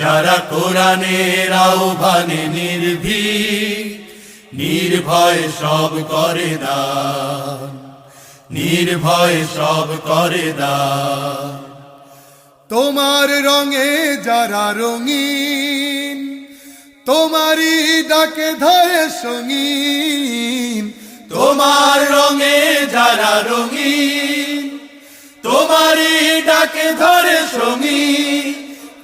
যারা কোরআনের আহ্বানে নির্ভীক, নির্ভয় সব করে দান, নির্ভয় সব করে দান। তোমার রঙে যারা রঙিন, তোমারই ডাকে ধরে সঙ্গীন। তোমার রঙে যারা রঙিন, তোমারই ডাকে ধরে সঙ্গী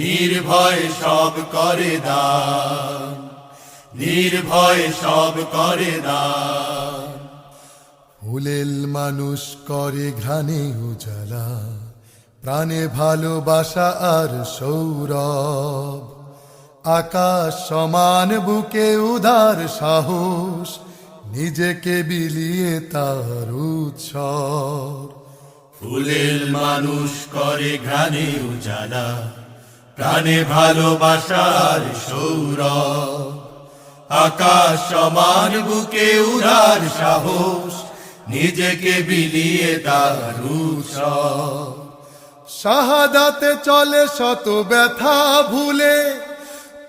নির্ভয় সব করে দান। নির্ভয় সব করে দান। ফুলেল মানুষ করে ঘ্রাণে উজালা প্রাণে ভালোবাসা আর সৌরভ। আকাশ সমান বুকে উদার সাহস নিজেকে বিলিয়ে তার উৎসব ফুলের মানুষ করে ঘ্রাণে উজালা প্রাণে ভালোবাসার সৌরভ। আকাশ সমান, বুকে উড়ার সাহস, নিজেকে বিলিয়ে উৎসব। শাহাদাতে চলে শত ব্যথা ভুলে,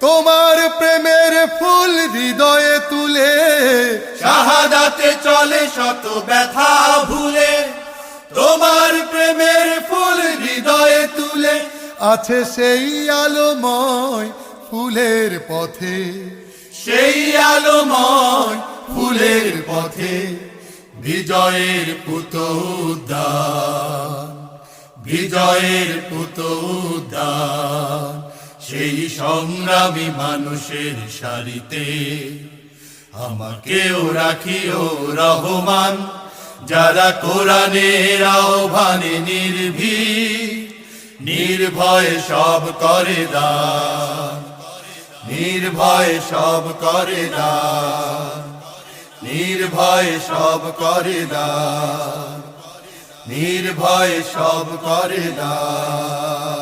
তোমার প্রেমের ফুল হৃদয়ে তুলে। শাহাদাতে চলে শত ব্যথা ভুলে, তোমার প্রেমের আছে সেই আলোময় ফুলের পথে। সেই আলোময় ফুলের পথে বিজয়ের পুত বিজয়ের পুত সেই সংগ্রামী মানুষের সারিতে আমাকেও রাখিও রহমান, যারা কোরআনের আহ্বানে নির্ভীক। নির্ভয় সব করে দান নির্ভয় সব করে দান নির্ভয় সব করে দান নির্ভয় সব করে দান